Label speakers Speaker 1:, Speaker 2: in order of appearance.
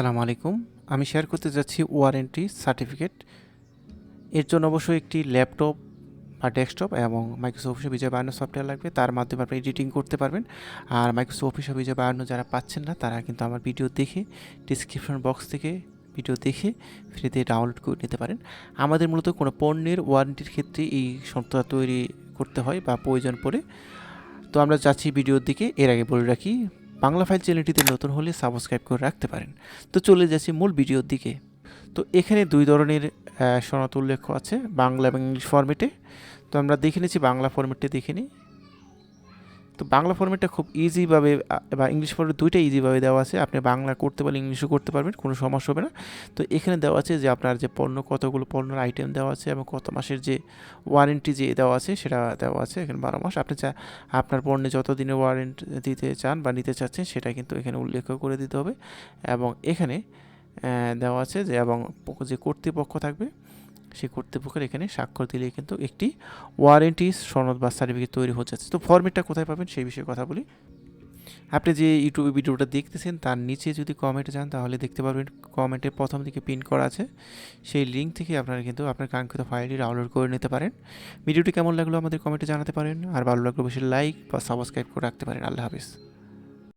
Speaker 1: আসসালামু আলাইকুম। আমি শেয়ার করতে যাচ্ছি ওয়ারেন্টি সার্টিফিকেট। এর জন্য অবশ্যই একটি ল্যাপটপ বা ডেস্কটপ এবং মাইক্রোসফট অফিসে বিজয় বায়ান্ন সফটওয়্যার লাগবে। তার মাধ্যমে আপনি এডিটিং করতে পারবেন। আর মাইক্রোসফট অফিসে বিজয় বায়ান্ন যারা পাচ্ছেন না, তারা কিন্তু আমার ভিডিও দেখে ডিসক্রিপশন বক্স থেকে ভিডিও দেখে ফ্রিতে ডাউনলোড করে নিতে পারেন। আমাদের মূলত কোনো পণ্যের ওয়ারেন্টির ক্ষেত্রে এই সফটওয়্যার তৈরি করতে হয় বা প্রয়োজন পড়ে। তো আমরা যাচ্ছি ভিডিওর দিকে। এর আগে বলে রাখি বাংলা ফাইল চ্যানেলটিতে নতুন হলে সাবস্ক্রাইব করে রাখতে পারেন। তো চলে যাচ্ছি মূল ভিডিওর দিকে। তো এখানে দুই ধরনের সনাত উল্লেখ আছে বাংলা এবং ইংলিশ ফরম্যাটে তো আমরা দেখে নিচ্ছি বাংলা ফর্মেটে দেখে নিই। তো বাংলা ফরম্যাটটা খুব ইজিভাবে বা ইংলিশ ফরম্যাট দুইটা ইজিভাবে দেওয়া আছে। আপনি বাংলা করতে পারলে ইংলিশও করতে পারবেন, কোনো সমস্যা হবে না। তো এখানে দেওয়া আছে যে আপনার যে পণ্য, কতগুলো পণ্যের আইটেম দেওয়া আছে এবং কত মাসের যে ওয়ারেন্টি যে দেওয়া আছে, সেটা দেওয়া আছে এখানে বারো মাস। আপনি চা, আপনার পণ্যে যত দিনের ওয়ারেন্টি দিতে চান বা নিতে চাচ্ছেন, সেটা কিন্তু এখানে উল্লেখ করে দিতে হবে। এবং এখানে দেওয়া আছে যে, এবং যে কর্তৃপক্ষ থাকবে সেই কর্তৃপক্ষের এখানে স্বাক্ষর দিলেই কিন্তু একটি ওয়ারেন্টি সনদ বা সার্টিফিকেট তৈরি হয়ে যাচ্ছে তো ফর্মেটটা কোথায় পাবেন সেই বিষয়ে কথা বলি। আপনি যে ইউটিউবে ভিডিওটা দেখতেছেন, তার নিচে যদি কমেন্টে যান, তাহলে দেখতে পারবেন কমেন্টের প্রথম দিকে পিন করা আছে। সেই লিঙ্ক থেকে আপনারা কিন্তু আপনার কাঙ্ক্ষিত ফাইলটি ডাউনলোড করে নিতে পারেন। ভিডিওটি কেমন লাগল আমাদের কমেন্টে জানাতে পারেন। আর ভালো লাগল বেশি লাইক বা সাবস্ক্রাইব করে রাখতে পারেন। আল্লাহ হাফিজ।